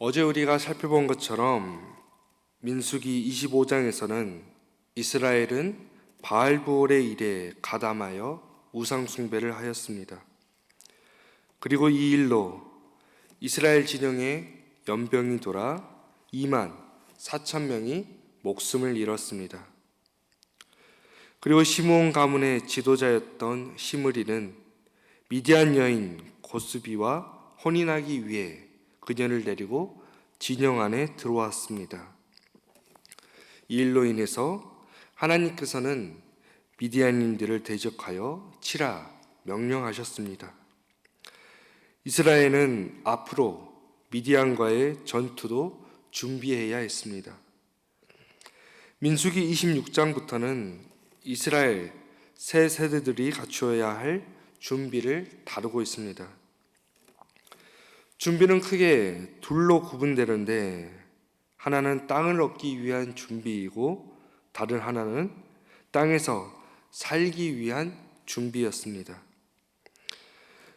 어제 우리가 살펴본 것처럼 민수기 25장에서는 이스라엘은 바알부올의 일에 가담하여 우상 숭배를 하였습니다. 그리고 이 일로 이스라엘 진영에 연병이 돌아 2만 4천 명이 목숨을 잃었습니다. 그리고 시므온 가문의 지도자였던 시므리는 미디안 여인 고스비와 혼인하기 위해 그녀를 데리고 진영 안에 들어왔습니다. 이 일로 인해서 하나님께서는 미디안인들을 대적하여 치라 명령하셨습니다. 이스라엘은 앞으로 미디안과의 전투도 준비해야 했습니다. 민수기 26장부터는 이스라엘 새 세대들이 갖추어야 할 준비를 다루고 있습니다. 준비는 크게 둘로 구분되는데 하나는 땅을 얻기 위한 준비이고 다른 하나는 땅에서 살기 위한 준비였습니다.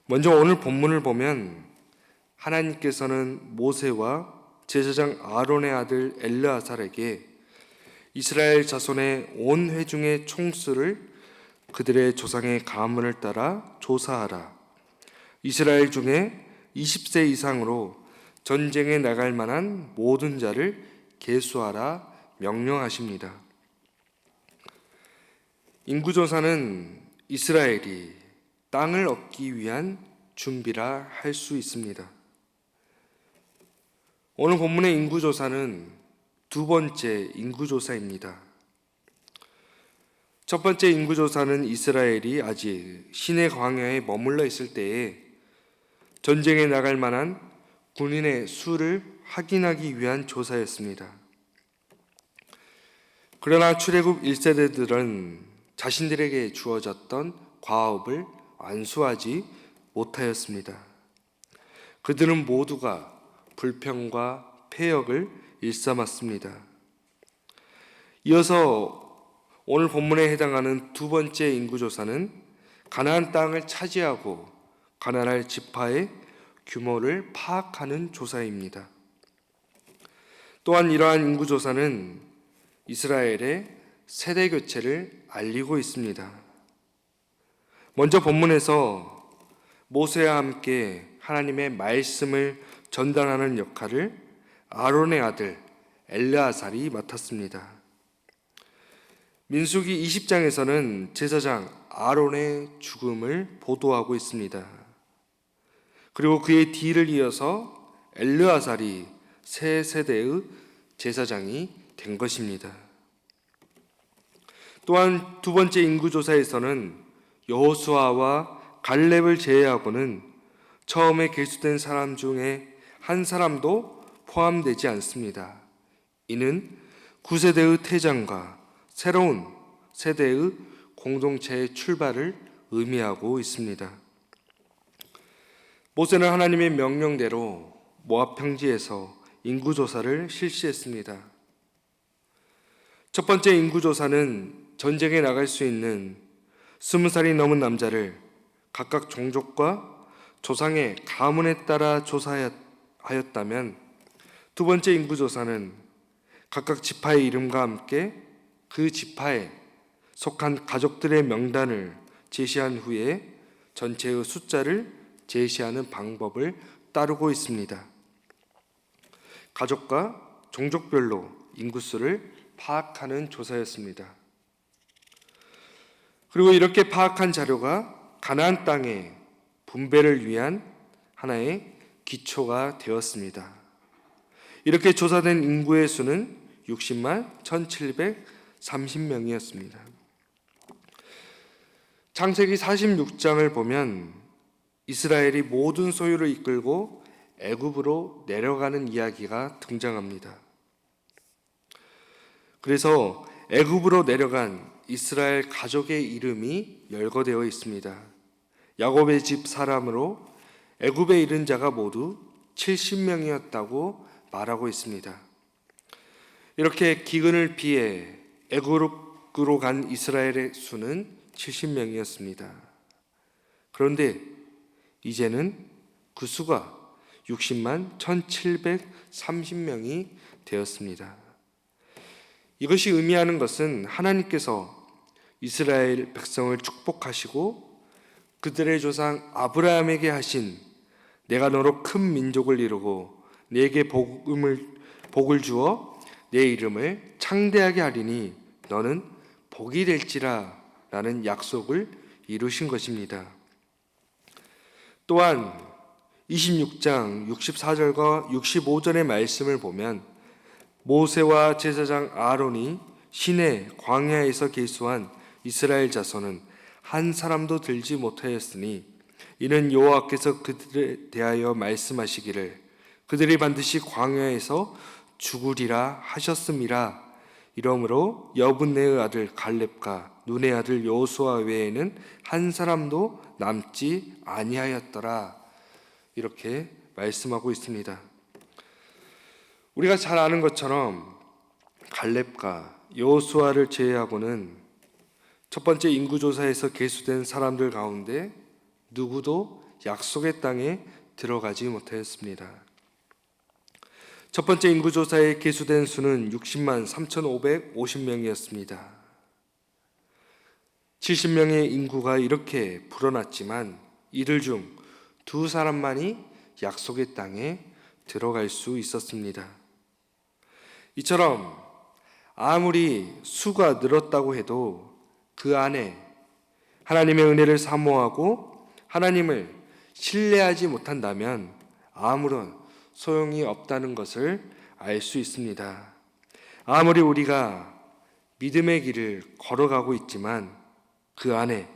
먼저 오늘 본문을 보면 하나님께서는 모세와 제사장 아론의 아들 엘르아살에게 이스라엘 자손의 온 회중의 총수를 그들의 조상의 가문을 따라 조사하라. 이스라엘 중에 20세 이상으로 전쟁에 나갈 만한 모든 자를 계수하라 명령하십니다. 인구조사는 이스라엘이 땅을 얻기 위한 준비라 할 수 있습니다. 오늘 본문의 인구조사는 두 번째 인구조사입니다. 첫 번째 인구조사는 이스라엘이 아직 시내 광야에 머물러 있을 때에 전쟁에 나갈 만한 군인의 수를 확인하기 위한 조사였습니다. 그러나 출애굽 1세대들은 자신들에게 주어졌던 과업을 완수하지 못하였습니다. 그들은 모두가 불평과 폐역을 일삼았습니다. 이어서 오늘 본문에 해당하는 두 번째 인구조사는 가나안 땅을 차지하고 가나안 지파의 규모를 파악하는 조사입니다. 또한 이러한 인구 조사는 이스라엘의 세대 교체를 알리고 있습니다. 먼저 본문에서 모세와 함께 하나님의 말씀을 전달하는 역할을 아론의 아들 엘르아살이 맡았습니다. 민수기 20장에서는 제사장 아론의 죽음을 보도하고 있습니다. 그리고 그의 뒤를 이어서 엘르아살이 새 세대의 제사장이 된 것입니다. 또한 두 번째 인구 조사에서는 여호수아와 갈렙을 제외하고는 처음에 개수된 사람 중에 한 사람도 포함되지 않습니다. 이는 구세대의 퇴장과 새로운 세대의 공동체의 출발을 의미하고 있습니다. 모세는 하나님의 명령대로 모압 평지에서 인구 조사를 실시했습니다. 첫 번째 인구 조사는 전쟁에 나갈 수 있는 스무 살이 넘은 남자를 각각 종족과 조상의 가문에 따라 조사하였다면 두 번째 인구 조사는 각각 지파의 이름과 함께 그 지파에 속한 가족들의 명단을 제시한 후에 전체의 숫자를 제시하는 방법을 따르고 있습니다. 가족과 종족별로 인구수를 파악하는 조사였습니다. 그리고 이렇게 파악한 자료가 가나안 땅의 분배를 위한 하나의 기초가 되었습니다. 이렇게 조사된 인구의 수는 60만 1730명이었습니다. 창세기 46장을 보면 이스라엘이 모든 소유를 이끌고 애굽으로 내려가는 이야기가 등장합니다. 그래서 애굽으로 내려간 이스라엘 가족의 이름이 열거되어 있습니다. 야곱의 집 사람으로 애굽에 이른 자가 모두 70명이었다고 말하고 있습니다. 이렇게 기근을 피해 애굽으로 간 이스라엘의 수는 70명이었습니다. 그런데 이제는 그 수가 60만 1730명이 되었습니다. 이것이 의미하는 것은 하나님께서 이스라엘 백성을 축복하시고 그들의 조상 아브라함에게 하신 내가 너로 큰 민족을 이루고 내게 복음을 복을 주어 내 이름을 창대하게 하리니 너는 복이 될지라라는 약속을 이루신 것입니다. 또한 26장 64절과 65절의 말씀을 보면 모세와 제사장 아론이 신의 광야에서 계수한 이스라엘 자손은 한 사람도 들지 못하였으니 이는 여호와께서 그들에 대하여 말씀하시기를 그들이 반드시 광야에서 죽으리라 하셨음이라 이러므로 여분네의 아들 갈렙과 눈의 아들 여호수아 외에는 한 사람도 남지 아니하였더라 이렇게 말씀하고 있습니다. 우리가 잘 아는 것처럼 갈렙과 여호수아를 제외하고는 첫 번째 인구 조사에서 계수된 사람들 가운데 누구도 약속의 땅에 들어가지 못하였습니다. 첫 번째 인구 조사에 계수된 수는 60만 3,550명이었습니다. 70명의 인구가 이렇게 불어났지만 이들 중 두 사람만이 약속의 땅에 들어갈 수 있었습니다. 이처럼 아무리 수가 늘었다고 해도 그 안에 하나님의 은혜를 사모하고 하나님을 신뢰하지 못한다면 아무런 소용이 없다는 것을 알 수 있습니다. 아무리 우리가 믿음의 길을 걸어가고 있지만 그 안에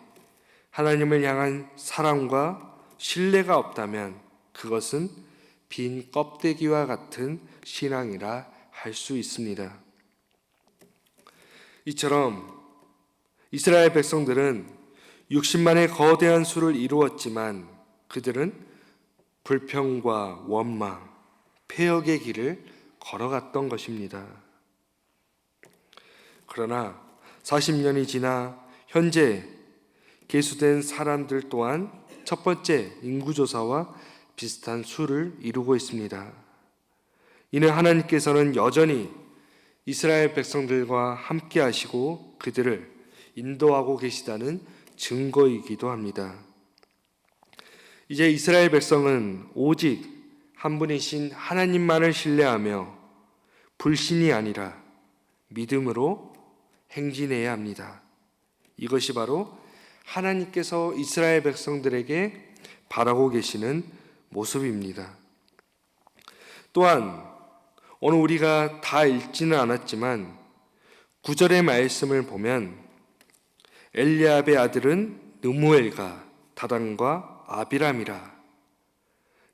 하나님을 향한 사랑과 신뢰가 없다면 그것은 빈 껍데기와 같은 신앙이라 할 수 있습니다. 이처럼 이스라엘 백성들은 60만의 거대한 수를 이루었지만 그들은 불평과 원망, 폐역의 길을 걸어갔던 것입니다. 그러나 40년이 지나 현재 계수된 사람들 또한 첫 번째 인구조사와 비슷한 수를 이루고 있습니다. 이는 하나님께서는 여전히 이스라엘 백성들과 함께 하시고 그들을 인도하고 계시다는 증거이기도 합니다. 이제 이스라엘 백성은 오직 한 분이신 하나님만을 신뢰하며 불신이 아니라 믿음으로 행진해야 합니다. 이것이 바로 하나님께서 이스라엘 백성들에게 바라고 계시는 모습입니다. 또한 오늘 우리가 다 읽지는 않았지만 구절의 말씀을 보면 엘리압의 아들은 느무엘과 다단과 아비람이라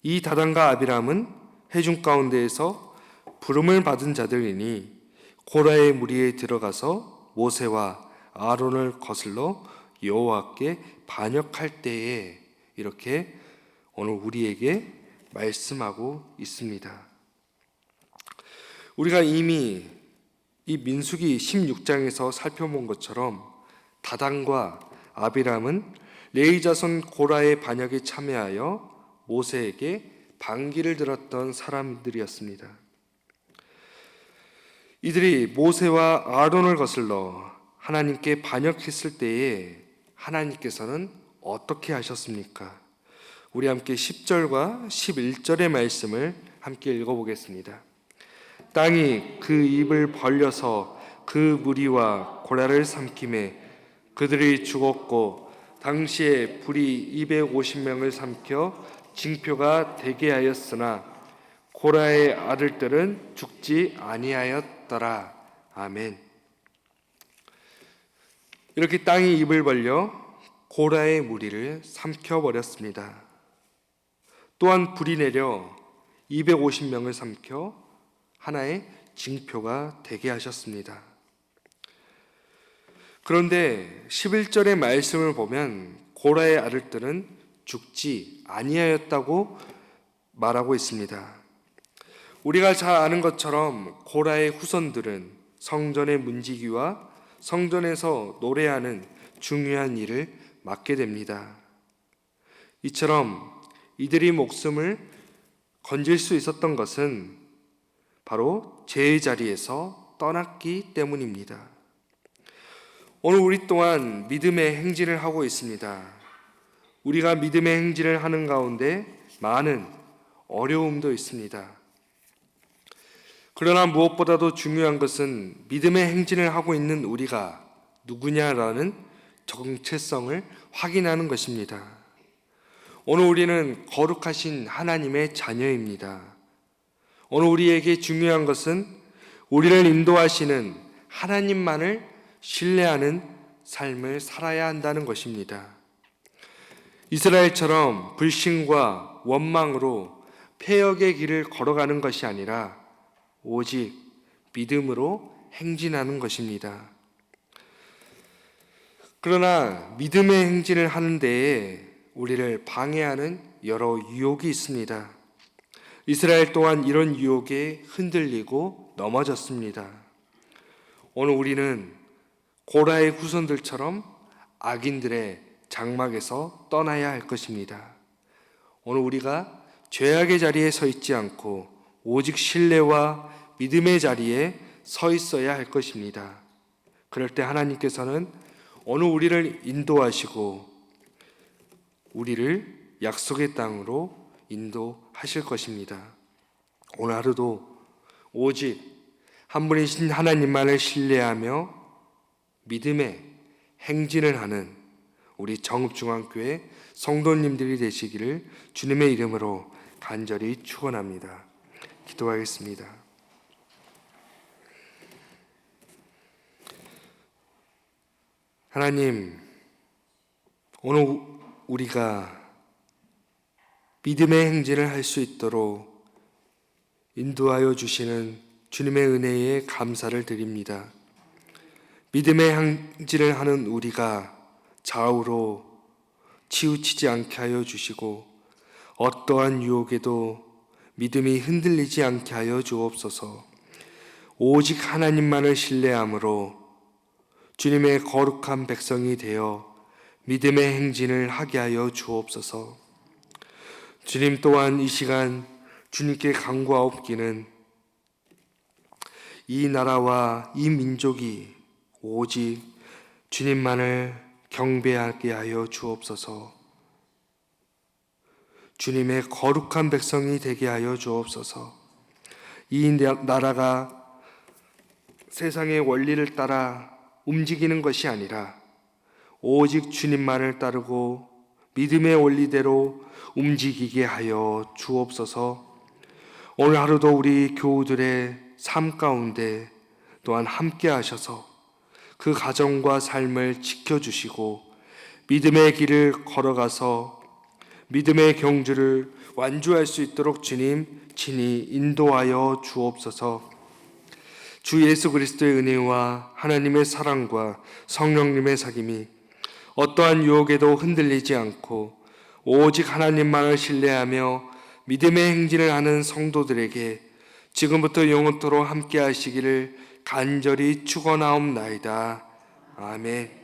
이 다단과 아비람은 해중 가운데에서 부름을 받은 자들이니 고라의 무리에 들어가서 모세와 아론을 거슬러 여호와께 반역할 때에 이렇게 오늘 우리에게 말씀하고 있습니다. 우리가 이미 이 민수기 16장에서 살펴본 것처럼 다단과 아비람은 레이 자손 고라의 반역에 참여하여 모세에게 반기를 들었던 사람들이었습니다. 이들이 모세와 아론을 거슬러 하나님께 반역했을 때에 하나님께서는 어떻게 하셨습니까? 우리 함께 10절과 11절의 말씀을 함께 읽어보겠습니다. 땅이 그 입을 벌려서 그 무리와 고라를 삼킴에 그들이 죽었고 당시에 불이 250명을 삼켜 징표가 되게 하였으나 고라의 아들들은 죽지 아니하였더라. 아멘. 이렇게 땅이 입을 벌려 고라의 무리를 삼켜 버렸습니다. 또한 불이 내려 250명을 삼켜 하나의 징표가 되게 하셨습니다. 그런데 11절의 말씀을 보면 고라의 아들들은 죽지 아니하였다고 말하고 있습니다. 우리가 잘 아는 것처럼 고라의 후손들은 성전의 문지기와 성전에서 노래하는 중요한 일을 맡게 됩니다. 이처럼 이들이 목숨을 건질 수 있었던 것은 바로 제 자리에서 떠났기 때문입니다. 오늘 우리 또한 믿음의 행진을 하고 있습니다. 우리가 믿음의 행진을 하는 가운데 많은 어려움도 있습니다. 그러나 무엇보다도 중요한 것은 믿음의 행진을 하고 있는 우리가 누구냐라는 정체성을 확인하는 것입니다. 오늘 우리는 거룩하신 하나님의 자녀입니다. 오늘 우리에게 중요한 것은 우리를 인도하시는 하나님만을 신뢰하는 삶을 살아야 한다는 것입니다. 이스라엘처럼 불신과 원망으로 폐역의 길을 걸어가는 것이 아니라 오직 믿음으로 행진하는 것입니다. 그러나 믿음의 행진을 하는 데에 우리를 방해하는 여러 유혹이 있습니다. 이스라엘 또한 이런 유혹에 흔들리고 넘어졌습니다. 오늘 우리는 고라의 후손들처럼 악인들의 장막에서 떠나야 할 것입니다. 오늘 우리가 죄악의 자리에 서 있지 않고 오직 신뢰와 믿음의 자리에 서 있어야 할 것입니다. 그럴 때 하나님께서는 오늘 우리를 인도하시고 우리를 약속의 땅으로 인도하실 것입니다. 오늘 하루도 오직 한 분이신 하나님만을 신뢰하며 믿음의 행진을 하는 우리 정읍중앙교회 성도님들이 되시기를 주님의 이름으로 간절히 축원합니다. 기도하겠습니다. 하나님, 오늘 우리가 믿음의 행진을 할 수 있도록 인도하여 주시는 주님의 은혜에 감사를 드립니다. 믿음의 행진을 하는 우리가 좌우로 치우치지 않게 하여 주시고 어떠한 유혹에도 믿음이 흔들리지 않게 하여 주옵소서. 오직 하나님만을 신뢰함으로 주님의 거룩한 백성이 되어 믿음의 행진을 하게 하여 주옵소서. 주님 또한 이 시간 주님께 간구하옵기는 이 나라와 이 민족이 오직 주님만을 경배하게 하여 주옵소서. 주님의 거룩한 백성이 되게 하여 주옵소서. 이 나라가 세상의 원리를 따라 움직이는 것이 아니라 오직 주님만을 따르고 믿음의 원리대로 움직이게 하여 주옵소서. 오늘 하루도 우리 교우들의 삶 가운데 또한 함께 하셔서 그 가정과 삶을 지켜주시고 믿음의 길을 걸어가서 믿음의 경주를 완주할 수 있도록 주님 친히 인도하여 주옵소서. 주 예수 그리스도의 은혜와 하나님의 사랑과 성령님의 사귐이 어떠한 유혹에도 흔들리지 않고 오직 하나님만을 신뢰하며 믿음의 행진을 하는 성도들에게 지금부터 영원토록 함께 하시기를 간절히 축원하옵나이다. 아멘.